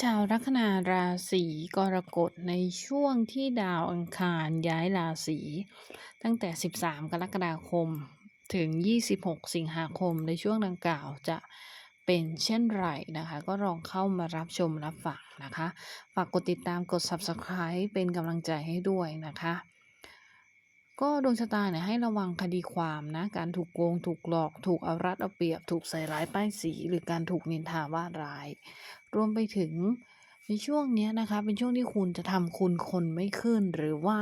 ชาวลัคนาราศีกรกฎในช่วงที่ดาวอังคารย้ายราศีตั้งแต่ 13 กรกฎาคม ถึง 26 สิงหาคมในช่วงดังกล่าวจะเป็นเช่นไรนะคะ ก็ลองเข้ามารับชมรับฟังนะคะ ฝากกดติดตามกด Subscribe เป็นกำลังใจให้ด้วยนะคะ ก็ดวงชะตาเนี่ยให้ระวังคดีความนะ การถูกโกง ถูกหลอก ถูกเอารัดเอาเปรียบ ถูกใส่ร้ายป้ายสี หรือการถูกนินทาว่าร้าย รวมไปถึงในช่วงนี้นะคะ เป็นช่วงที่คุณจะทำคุณคนไม่ขึ้น หรือว่า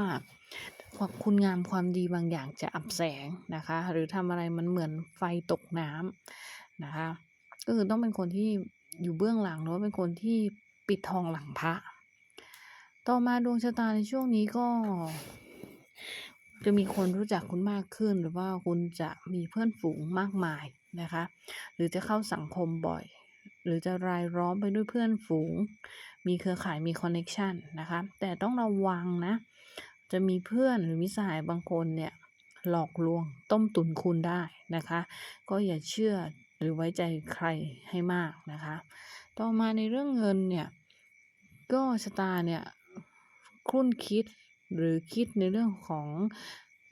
คุณงามความดีบางอย่างจะอับแสงนะคะ หรือทำอะไรมันเหมือนไฟตกน้ำนะคะ ก็คือต้องเป็นคนที่อยู่เบื้องหลังหรือว่าเป็นคนที่ปิดทองหลังพระ ต่อมาดวงชะตาในช่วงนี้ก็ จะมีคนรู้จักคุณมากขึ้น หรือว่าคุณจะมีเพื่อนฝูงมากมายนะคะ หรือจะเข้าสังคมบ่อย หรือจะรายล้อมไปด้วยเพื่อนฝูง มีเครือข่ายมีคอนเน็กชันนะคะ แต่ต้องระวังนะ จะมีเพื่อนหรือมิสหายบางคนเนี่ยหลอกลวงต้มตุนคุณได้นะคะ ก็อย่าเชื่อหรือไว้ใจใครให้มากนะคะ ต่อมาในเรื่องเงินเนี่ย ก็ชะตาเนี่ยครุ่นคิด หรือคิดในเรื่องของ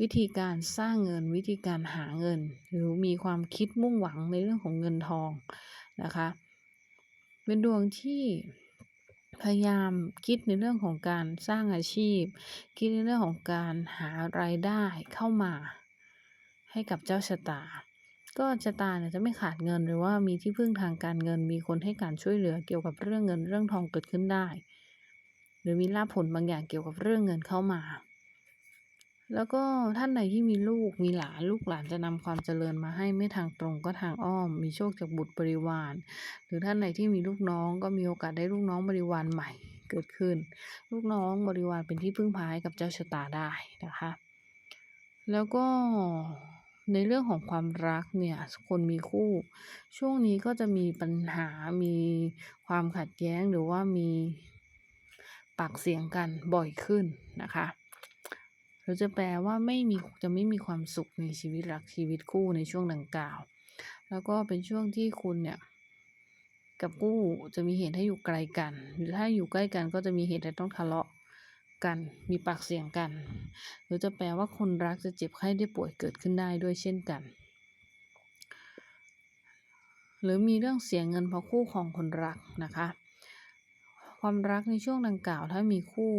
วิธีการสร้างเงินวิธีการหาเงิน หรือมีความคิดมุ่งหวังในเรื่องของเงินทองนะคะ เป็นดวงที่พยายามคิดในเรื่องของการสร้างอาชีพ คิดในเรื่องของการหารายได้เข้ามา ให้กับเจ้าชะตา ก็ชะตาเนี่ยจะไม่ขาดเงินหรือว่ามีที่พึ่งทางการเงินมีคนให้การช่วยเหลือเกี่ยวกับเรื่องเงินเรื่องทองเกิดขึ้นได้ หรือมีลาภผลบางอย่างเกี่ยวกับเรื่องเงินเข้ามา แล้วก็ท่านใดที่มีลูกมีหลานลูกหลานจะนำความเจริญมาให้ไม่ทางตรงก็ทางอ้อม มีโชคจากบุตรบริวาร หรือท่านใดที่มีลูกน้องก็มีโอกาสได้ลูกน้องบริวารใหม่เกิดขึ้น ลูกน้องบริวารเป็นที่พึ่งพาให้กับเจ้าชะตาได้นะคะ แล้วก็ในเรื่องของความรักเนี่ยคนมีคู่ ช่วงนี้ก็จะมีปัญหามีความขัดแย้งหรือว่ามี ปากเสียงกันบ่อยขึ้นนะคะหรือจะแปลว่าไม่มีจะไม่มีความสุขในชีวิตรักชีวิตคู่ในช่วงดังกล่าว แล้วก็เป็นช่วงที่คุณเนี่ยกับคู่จะมีเหตุให้อยู่ไกลกัน หรือถ้าอยู่ใกล้กันก็จะมีเหตุให้ต้องทะเลาะกัน มีปากเสียงกัน หรือจะแปลว่าคนรักจะเจ็บไข้ได้ป่วยเกิดขึ้นได้ด้วยเช่นกัน หรือมีเรื่องเสียเงินเพราะคู่ของคนรักนะคะ ความรักในช่วงดังกล่าวถ้ามีคู่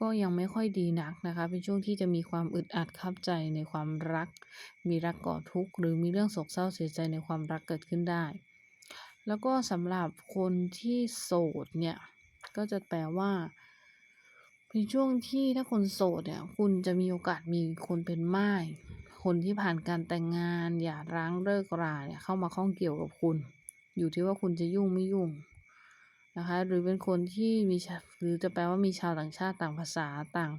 ก็ยังไม่ค่อยดีนักนะคะ เป็นช่วงที่จะมีความอึดอัดคับใจในความรัก มีรักก่อทุกข์หรือมีเรื่องโศกเศร้าเสียใจในความรักเกิดขึ้นได้ แล้วก็สำหรับคนที่โสดเนี่ยก็จะแปลว่าเป็นช่วงที่ถ้าคนโสดเนี่ยคุณจะมีโอกาสมีคนเป็นม่ายคนที่ผ่านการแต่งงานหย่าร้างเลิกราเนี่ยเข้ามาข้องเกี่ยวกับคุณ อยู่ที่ว่าคุณจะยุ่งไม่ยุ่ง นะคะ หรือเป็นคนที่มีชาหรือจะแปลว่ามีชาวต่างชาติต่างภาษาต่าง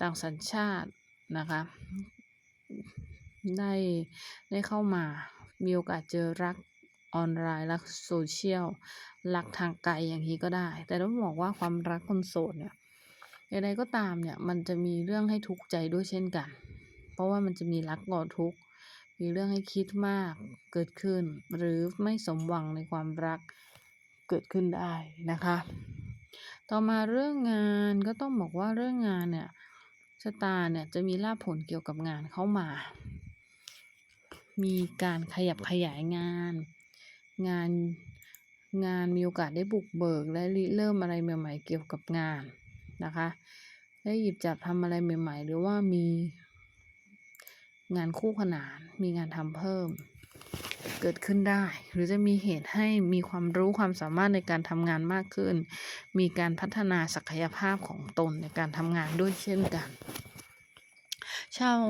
ต่างสัญชาตินะคะ ได้ได้เข้ามามีโอกาสเจอรักออนไลน์รักโซเชียลรักทางไกลอย่างนี้ก็ได้ แต่ต้องบอกว่าความรักคนโสดเนี่ยอย่างไรก็ตามเนี่ยมันจะมีเรื่องให้ทุกข์ใจด้วยเช่นกัน เพราะว่ามันจะมีรักก่อทุกข์มีเรื่องให้คิดมากเกิดขึ้น หรือไม่สมหวังในความรัก เกิดขึ้นได้นะคะ ต่อมาเรื่องงานก็ต้องบอกว่าเรื่องงานเนี่ยชะตาเนี่ยจะมีลาภผลเกี่ยวกับงานเข้ามา มีการขยับขยายงาน งานงานมีโอกาสได้บุกเบิกและเริ่มอะไรใหม่ ๆ เกี่ยวกับงานนะคะ ได้หยิบจับทำอะไรใหม่ ๆ หรือว่ามีงานคู่ขนาน มีงานทำเพิ่ม เกิดขึ้นได้ หรือจะมีเหตุให้มีความรู้ความสามารถในการทำงานมากขึ้น มีการพัฒนาศักยภาพของตนในการทำงานด้วยเช่นกัน ชาว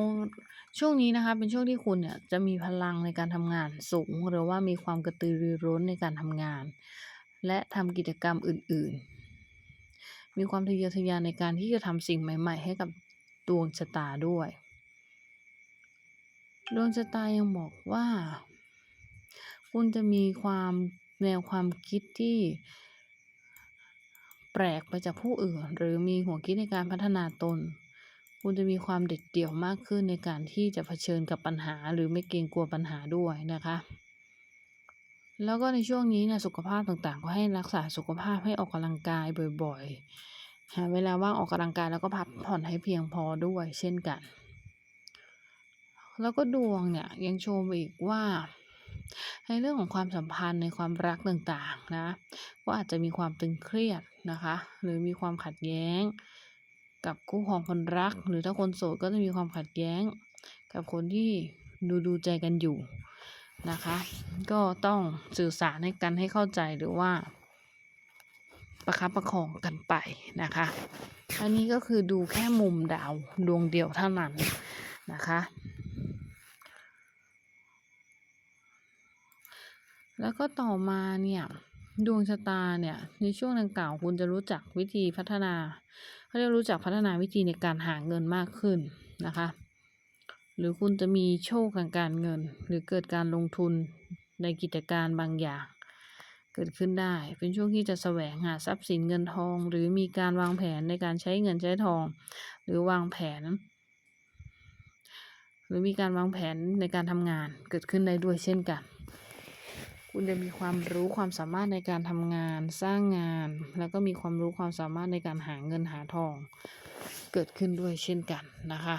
ช่วงนี้นะคะเป็นช่วงที่คุณเนี่ยจะมีพลังในการทำงานสูง หรือว่ามีความกระตือรือร้นในการทำงาน และทำกิจกรรมอื่น ๆ มีความทะเยอทะยานในการที่จะทำสิ่งใหม่ ๆ ให้กับดวงชะตาด้วย ดวงชะตายังบอกว่า คุณจะมีความแนวความคิดที่ แปลกไปจากผู้อื่น หรือมีหัวคิดในการพัฒนาตน คุณจะมีความเด็ดเดี่ยวมากขึ้นในการที่จะเผชิญกับปัญหา หรือไม่เกรงกลัวปัญหาด้วยนะคะ แล้วก็ในช่วงนี้เนี่ยสุขภาพต่างๆ ก็ให้รักษาสุขภาพให้ออกกำลังกายบ่อยๆหาเวลาว่างออกกำลังกายแล้วก็พักผ่อนให้เพียงพอด้วย เช่นกัน แล้วก็ดวงเนี่ยยังโชมอีกว่า ในเรื่องของความสัมพันธ์ในความรักต่างๆนะก็อาจจะมีความตึงเครียดนะคะ หรือมีความขัดแย้ง กับคู่ครองคนรัก หรือถ้าคนโสดก็จะมีความขัดแย้ง กับคนที่ดูดูใจกันอยู่นะคะ ก็ต้องสื่อสารให้กันให้เข้าใจหรือว่า ประคับประคองกันไปนะคะ อันนี้ก็คือดูแค่มุมดาวดวงเดียวเท่านั้นนะคะ แล้วก็ต่อมาเนี่ยดวงชะตาเนี่ยในช่วงดังกล่าวคุณจะรู้จักวิธีพัฒนาเขาเรียกรู้จักพัฒนาวิธีในการหาเงินมากขึ้นนะคะ หรือคุณจะมีโชคทางการเงิน หรือเกิดการลงทุนในกิจการบางอย่าง เกิดขึ้นได้ เป็นช่วงที่จะแสวงหาทรัพย์สินเงินทอง หรือมีการวางแผนในการใช้เงินใช้ทอง หรือวางแผน หรือมีการวางแผนในการทำงานเกิดขึ้นได้ด้วยเช่นกัน คุณจะมีความรู้ความสามารถในการทำงานสร้างงาน แล้วก็มีความรู้ความสามารถในการหาเงินหาทอง เกิดขึ้นด้วยเช่นกันนะคะ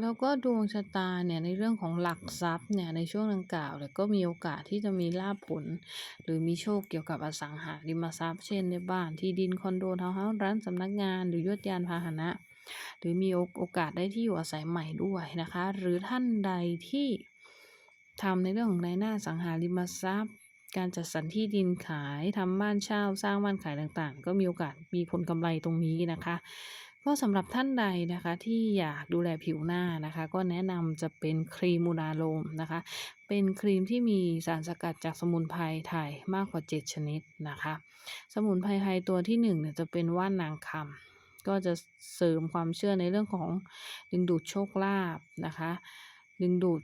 แล้วก็ดวงชะตาเนี่ยในเรื่องของหลักทรัพย์เนี่ยในช่วงดังกล่าวเนี่ยก็มีโอกาสที่จะมีลาภผล หรือมีโชคเกี่ยวกับอสังหาริมทรัพย์ เช่นในบ้านที่ดินคอนโดทาวน์เฮาส์ร้านสำนักงานหรือยวดยานพาหนะ หรือมีโอกาสได้ที่อยู่อาศัยใหม่ด้วยนะคะ หรือท่านใดที่ทำในเรื่องของในหน้าสังหาริมทรัพย์ การจัดสรรที่ดินขายทำบ้านเช่าสร้างบ้านขายต่างๆ ก็มีโอกาสมีผลกำไรตรงนี้นะคะ ก็สำหรับท่านใดนะคะที่อยากดูแลผิวหน้านะคะ ก็แนะนำจะเป็นครีมมูนาโลมนะคะ เป็นครีมที่มีสารสกัดจากสมุนไพรไทยมากกว่า 7 ชนิดนะคะ สมุนไพรไทยตัวที่1เนี่ยจะเป็นว่านนางคำ ก็จะเสริมความเชื่อในเรื่องของดึงดูดโชคลาภนะคะ ดึงดูด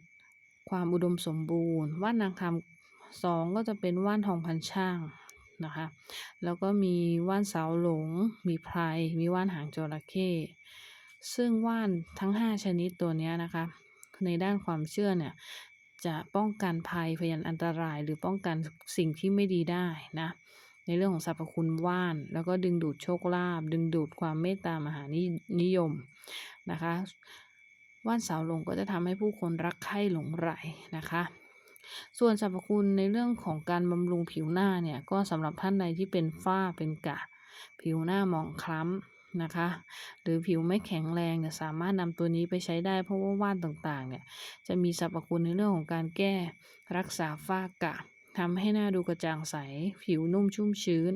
ความอุดมสมบูรณ์ ว่านนางคำสองก็จะเป็นว่านทองพันช่างนะคะ แล้วก็มีว่านเสาหลง มีไพรมีว่านหางจระเข้ซึ่งว่านทั้ง 5 ชนิดตัวนี้นะคะ ในด้านความเชื่อเนี่ยจะป้องกันภัยพยันอันตราย หรือป้องกันสิ่งที่ไม่ดีได้นะ ในเรื่องของสรรพคุณว่าน แล้วก็ดึงดูดโชคลาภดึงดูดความเมตตามหานินยมนะคะว่านสาวลงก็จะทำให้ผู้คนรักใคร่หลงใหลนะคะ ส่วนสรรพคุณในเรื่องของการบำรุงผิวหน้าเนี่ยก็สำหรับท่านใดที่เป็นฝ้าเป็นกะ ผิวหน้าหมองคล้ำนะคะ หรือผิวไม่แข็งแรงเนี่ยสามารถนำตัวนี้ไปใช้ได้ เพราะว่าว่านต่างๆเนี่ยจะมีสรรพคุณในเรื่องของการแก้รักษาฝ้ากะ ทำให้หน้าดูกระจ่างใส ผิวนุ่มชุ่มชื้น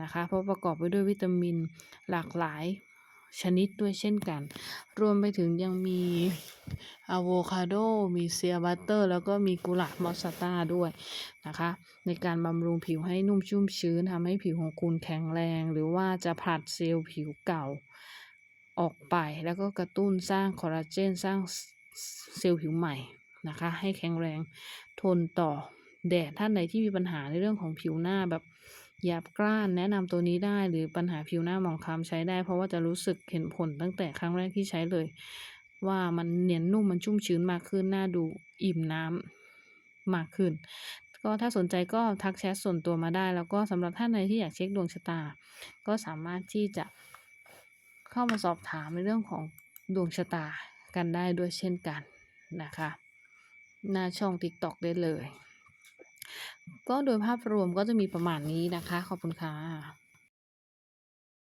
นะคะ เพราะประกอบไปด้วยวิตามินหลากหลายชนิดด้วยเช่นกัน รวมไปถึงยังมีอะโวคาโด มีเซียบัตเตอร์ แล้วก็มีกุหลาบมอสซาต้าด้วยนะคะ ในการบำรุงผิวให้นุ่มชุ่มชื้นทำให้ผิวของคุณแข็งแรง หรือว่าจะผลัดเซลล์ผิวเก่าออกไป แล้วก็กระตุ้นสร้างคอลลาเจน สร้างเซลล์ผิวใหม่นะคะ ให้แข็งแรงทนต่อ แดดท่านใดที่มีปัญหาในเรื่องของผิวหน้าแบบหยาบกร้านแนะนำตัวนี้ได้หรือปัญหาผิวหน้าหมองคล้ำใช้ได้ เพราะว่าจะรู้สึกเห็นผลตั้งแต่ครั้งแรกที่ใช้เลย ว่ามันเนียนนุ่มมันชุ่มชื้นมากขึ้นหน้าดูอิ่มน้ำมากขึ้น ก็ถ้าสนใจก็ทักแชทส่วนตัวมาได้ แล้วก็สำหรับท่านใดที่อยากเช็คดวงชะตา ก็สามารถที่จะเข้ามาสอบถามในเรื่องของดวงชะตากันได้ด้วยเช่นกันนะคะ หน้าช่อง TikTok ได้เลย ก็โดยภาพรวมก็จะมีประมาณนี้นะคะ ขอบคุณค่ะ